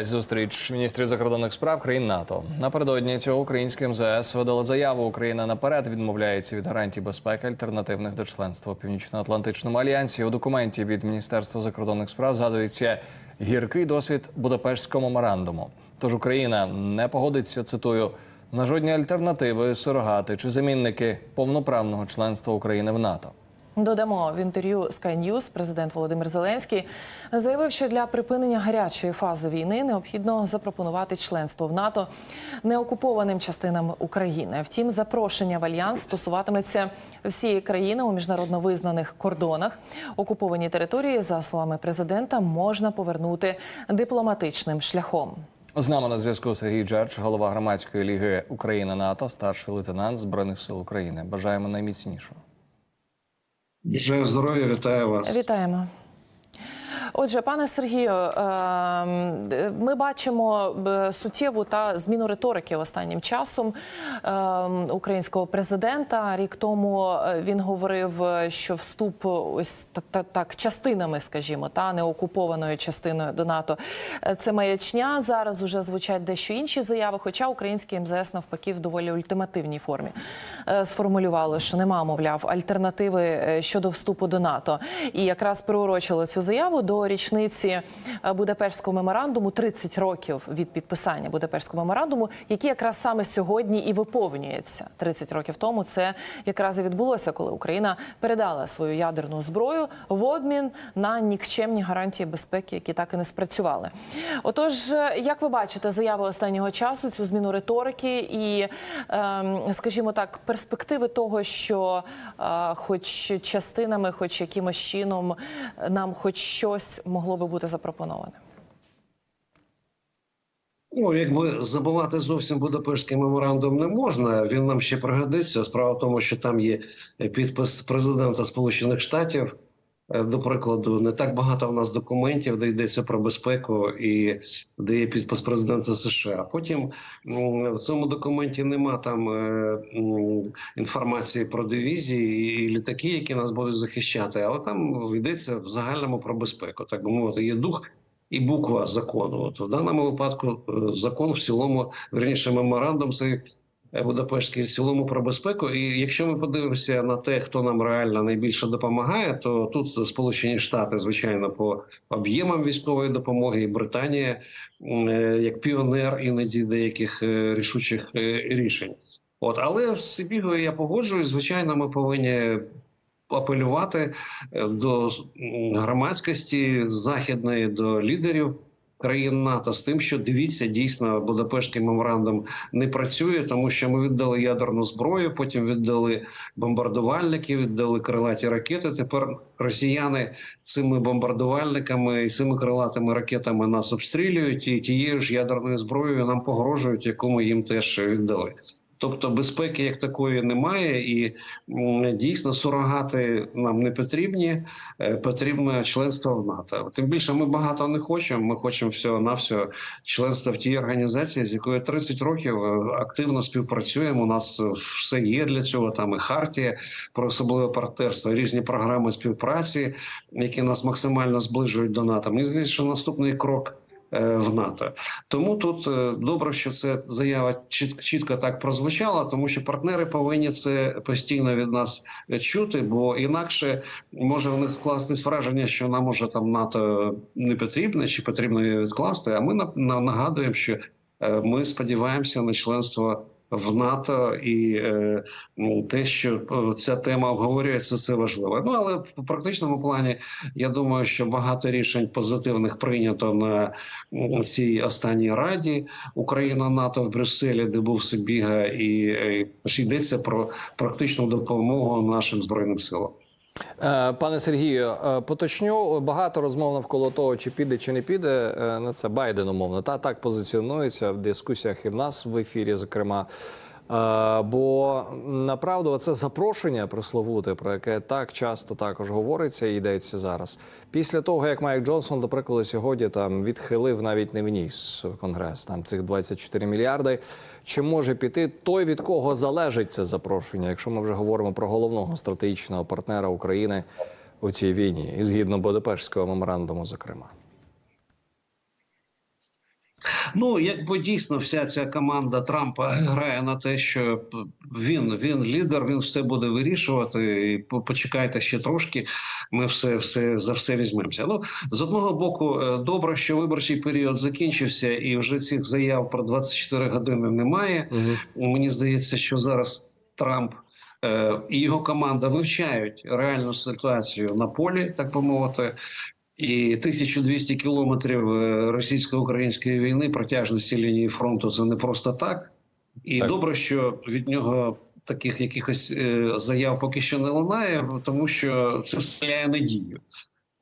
Зустріч міністрів закордонних справ країн НАТО напередодні цього українське МЗС видало заяву. Україна наперед відмовляється від гарантій безпеки альтернативних до членства у північно-атлантичному альянсі. У документі від міністерства закордонних справ згадується гіркий досвід Будапештського меморандуму. Тож Україна не погодиться цитую на жодні альтернативи, сурогати чи замінники повноправного членства України в НАТО. Додамо в інтерв'ю Sky News президент Володимир Зеленський заявив, що для припинення гарячої фази війни необхідно запропонувати членство в НАТО неокупованим частинам України. Втім, запрошення в альянс стосуватиметься всієї країни у міжнародно визнаних кордонах. Окуповані території, за словами президента, можна повернути дипломатичним шляхом. З нами на зв'язку Сергій Джерч, голова громадської ліги Україна НАТО, старший лейтенант збройних сил України. Бажаємо найміцнішого. Бажаю здоров'я, вітаю вас. Вітаємо. Отже, пане Сергію, е, ми бачимо е, суттєву та зміну риторики останнім часом е, українського президента. Рік тому е, він говорив, що вступ ось так, так, частинами, скажімо, та неокупованою частиною до НАТО. е, Це маячня. Зараз уже звучать дещо інші заяви. Хоча український МЗС навпаки в доволі ультимативній формі е, сформулювало, що нема, мовляв, альтернативи е, щодо вступу до НАТО. І якраз приурочило цю заяву до річниці е, Будапештського меморандуму 30 років від підписання Будапештського меморандуму, який якраз саме сьогодні і виповнюється. 30 років тому це якраз і відбулося, коли Україна передала свою ядерну зброю в обмін на нікчемні гарантії безпеки, які так і не спрацювали. Отож, е, як ви бачите заяви останнього часу, цю зміну риторики і, ем, скажімо так, перспективи того, що е, хоч частинами, хоч якимось чином нам хоч щось могло би бути запропоноване. Ну, якби забувати зовсім Будапештський меморандум не можна. Він нам ще пригодиться. Справа в тому, що там є підпис президента Сполучених Штатів. Е, До прикладу, не так багато в нас документів, де йдеться про безпеку і де є підпис президента США. Потім в цьому документі нема там е, інформації про дивізії і літаки, які нас будуть захищати. Але там йдеться в загальному про безпеку. Так би мовити, є дух і буква закону. От в даному випадку е, закон в цілому, верніше, меморандум це Будапештський в цілому про безпеку. І якщо ми подивимося на те, хто нам реально найбільше допомагає, то тут Сполучені Штати, звичайно, по об'ємам військової допомоги, і Британія е, як піонер іноді деяких е, рішучих е, рішень. От, але з Сибігою я погоджуюсь. Звичайно, ми повинні апелювати е, до громадськості західної, до лідерів країн НАТО з тим, що дивіться, дійсно Будапештський меморандум не працює, тому що ми віддали ядерну зброю, потім віддали бомбардувальники, віддали крилаті ракети. Тепер росіяни цими бомбардувальниками і цими крилатими ракетами нас обстрілюють, і тією ж ядерною зброєю нам погрожують, яку ми їм теж віддали. Тобто безпеки як такої немає, і дійсно сурогати нам не потрібні. Е, Потрібне членство в НАТО. Тим більше ми багато не хочемо. Ми хочемо всього навсього членства в тій організації, з якою 30 років е, активно співпрацюємо. У нас все є для цього. Там і хартія про особливе партнерство, різні програми співпраці, які нас максимально зближують до НАТО. Мені здається, що наступний крок в НАТО. Тому тут е, добре, що це заява чіт- чітко так прозвучала, тому що партнери повинні це постійно від нас чути, бо інакше може в них скластись враження, що нам уже там НАТО не потрібне, чи потрібно її відкласти. А ми на- на- нагадуємо, що е, ми сподіваємося на членство. В НАТО і е, ну, те, що е, ця тема обговорюється, це важливо. Ну але в практичному плані я думаю, що багато рішень позитивних прийнято на цій останній раді Україна НАТО в Брюсселі, де був Сибіга, і і ж йдеться про практичну допомогу нашим збройним силам. Е, Пане Сергію, е, поточню багато розмов навколо того, чи піде чи не піде е, на це Байден умовно. Та так позиціонується в дискусіях і в нас в ефірі, зокрема. Бо направду це запрошення пресловуте, про яке так часто також говориться і йдеться зараз. Після того, як Майк Джонсон, до прикладу, сьогодні там відхилив навіть не вніс конгрес там цих 24 мільярди. Чи може піти той, від кого залежить це запрошення, якщо ми вже говоримо про головного стратегічного партнера України у цій війні, і згідно Будапештського меморандуму, зокрема? Ну, якби дійсно вся ця команда Трампа грає на те, що він, він лідер, він все буде вирішувати. І почекайте ще трошки. Ми все, все за все візьмемося. Ну з одного боку, е, добре, що виборчий період закінчився, і вже цих заяв про 24 години немає. Мені здається, що зараз Трамп е, і його команда вивчають реальну ситуацію на полі, так би мовити. І 1200 кілометрів е, російсько-української війни протяжності лінії фронту це не просто так. І Так. добре, що від нього таких якихось е, заяв поки що не лунає, тому що це вселяє надію.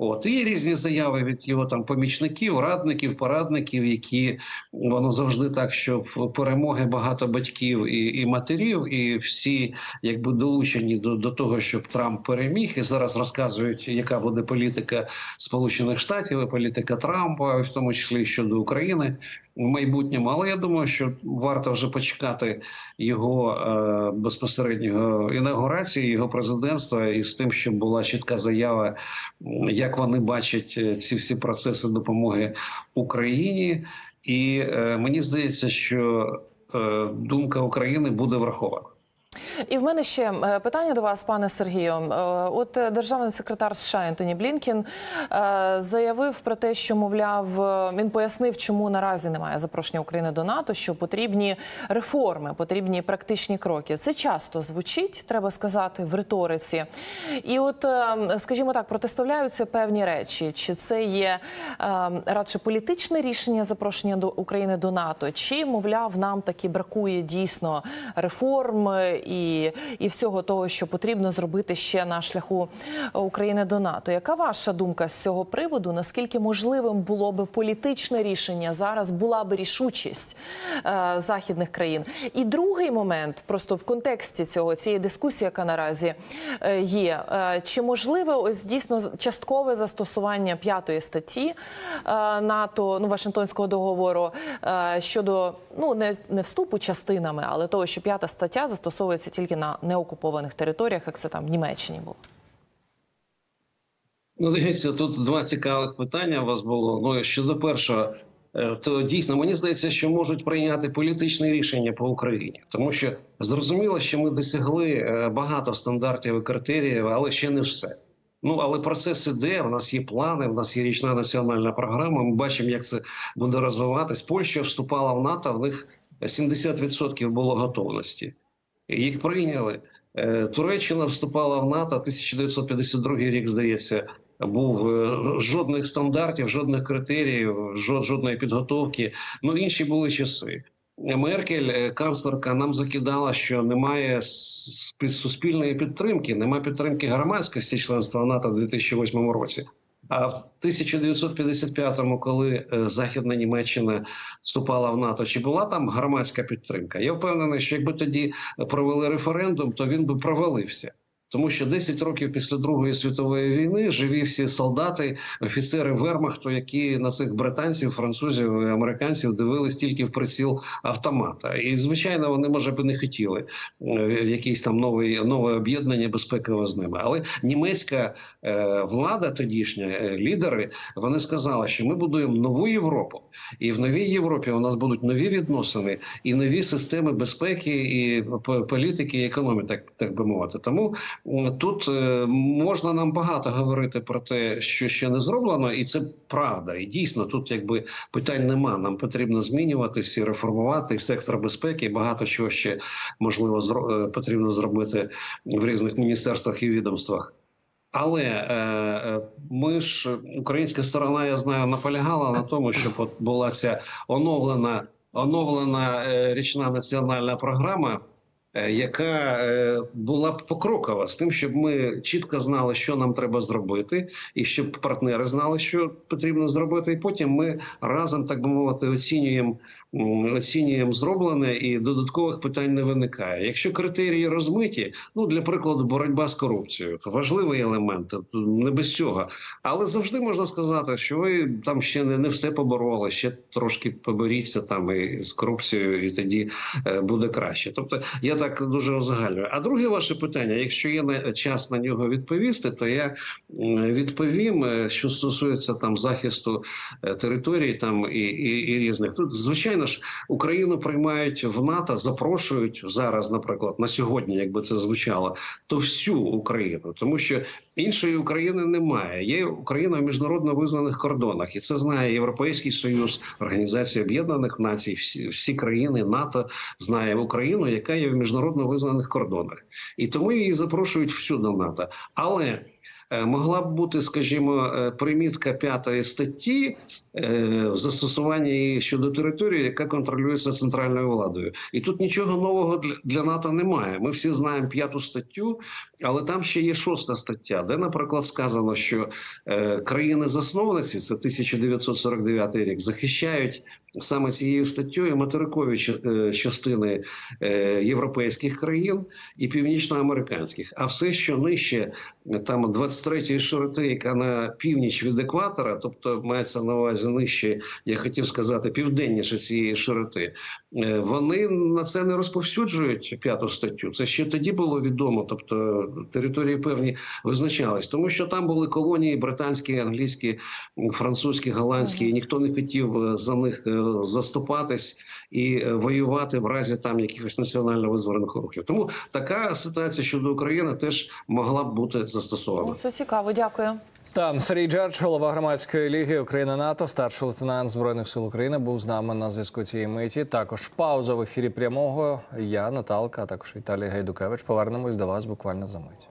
От і різні заяви від його там помічників, радників, порадників, які воно завжди так, що в перемоги багато батьків і, і матерів, і всі якби долучені до, до того, щоб Трамп переміг, і зараз розказують, яка буде політика Сполучених Штатів, і політика Трампа, в тому числі щодо України в майбутньому. Але я думаю, що варто вже почекати його е, безпосереднього інаугурації, його президентства, і з тим, щоб була чітка заява, м, як вони бачать е, ці всі процеси допомоги Україні. І е, мені здається, що е, думка України буде врахована. І в мене ще е, питання до вас, пане Сергію. Е, От е, державний секретар США Ентоні Блінкін заявив про те, що мовляв, він пояснив, чому наразі немає запрошення України до НАТО, що потрібні реформи, потрібні практичні кроки. Це часто звучить, треба сказати, в риториці. І от, скажімо так, протиставляються певні речі. Чи це є радше політичне рішення запрошення до України до НАТО, чи мовляв, нам таки бракує дійсно реформ і, і всього того, що потрібно зробити ще на шляху України до НАТО. Яка ваша думка з цього приводу? Наскільки можливим було би політичне рішення зараз? Була би рішучість е, західних країн? І другий момент, просто в контексті цього цієї дискусії, яка наразі е, є, е, чи можливе ось дійсно часткове застосування п'ятої статті е, НАТО, ну Вашингтонського договору е, щодо ну не, не вступу частинами, але того, що п'ята стаття застосовується тільки на неокупованих територіях, як це там в Німеччині було. Ну, дивіться, тут два цікавих питання у вас було. Ну, щодо першого, е, то дійсно мені здається, що можуть прийняти політичне рішення по Україні, тому що зрозуміло, що ми досягли е, багато стандартів і критеріїв, але ще не все. Ну але процес іде. В нас є плани, в нас є річна національна програма. Ми бачимо, як це буде розвиватись. Польща вступала в НАТО. В них 70% було готовності. Їх прийняли. Е, Туреччина вступала в НАТО 1952 рік, здається, був е, жодних стандартів, жодних критеріїв, жод- жодної підготовки. Ну інші були часи. Меркель, е, канцлерка, нам закидала, що немає суспільної підтримки, немає підтримки громадськості членства НАТО в 2008 році. А в 1955-му, коли е, Західна Німеччина вступала в НАТО, чи була там громадська підтримка? Я впевнений, що якби тоді провели референдум, то він би провалився. Тому що 10 років після Другої світової війни живі всі солдати, офіцери вермахту, які на цих британців, французів американців дивились тільки в приціл автомата. І звичайно, вони може би не хотіли е, в якийсь там новий нове об'єднання безпекове з ними. Але німецька е, влада, тодішня е, лідери, вони сказали, що ми будуємо нову Європу, і в новій Європі у нас будуть нові відносини і нові системи безпеки, і політики, і економіки, так, так би мовити. Тому тут е, можна нам багато говорити про те, що ще не зроблено, і це правда. І дійсно тут якби питань нема. Нам потрібно змінюватись і реформувати сектор безпеки. Багато чого ще можливо е, потрібно зробити в різних міністерствах і відомствах. Але е, е, ми ж українська сторона, я знаю, наполягала на тому, щоб от була ця оновлена оновлена е, річна національна програма, е, яка е, була б покрокова з тим, щоб ми чітко знали, що нам треба зробити, і щоб партнери знали, що потрібно зробити. І потім ми разом, так би мовити, оцінюємо оцінюємо зроблене, і додаткових питань не виникає. Якщо критерії розмиті, ну для прикладу, боротьба з корупцією, важливий елемент, тобто не без цього. Але завжди можна сказати, що ви там ще не, не все побороли, ще трошки поборіться там і з корупцією, і тоді е, буде краще. Тобто, я так дуже узагальнюю. А друге ваше питання, якщо є час на нього відповісти, то я відповім, е, що стосується там захисту е, територій там і, і, і різних. Тут звичайно ж Україну приймають в НАТО, запрошують зараз, наприклад, на сьогодні, якби це звучало, то всю Україну, тому що іншої України немає. Є Україна в міжнародно визнаних кордонах, і це знає Європейський Союз, Організація Об'єднаних Націй, всі, всі країни НАТО знає Україну, яка є в міжнародно визнаних кордонах, і тому її запрошують всюди в НАТО. Але могла б бути, скажімо, е, примітка п'ятої статті е, в застосуванні її щодо території, яка контролюється центральною владою. І тут нічого нового для, НАТО немає. Ми всі знаємо п'яту статтю, але там ще є шоста стаття, де, наприклад, сказано, що е, країни-засновниці, це 1949 рік, захищають саме цією статтєю материкові е, частини е, європейських країн і північноамериканських. А все, що нижче е, там 23-ї широти, яка на північ від екватора, тобто мається на увазі нижче, я хотів сказати, південніше цієї широти, е, вони на це не розповсюджують п'яту статтю. Це ще тоді було відомо, тобто території певні визначались, тому що там були колонії британські, англійські, французькі, голландські, і ніхто не хотів е, за них е, заступатись і воювати в разі там якихось національно визворених рухів. Тому така ситуація щодо України теж могла б бути застосована. Цікаво, дякую. Там Сергій Джерч, голова громадської ліги Україна НАТО, старший лейтенант збройних сил України, був з нами на зв'язку цієї миті. Також пауза в ефірі прямого. Я Наталка, а також Віталій Гайдукевич. Повернемось до вас буквально за мить.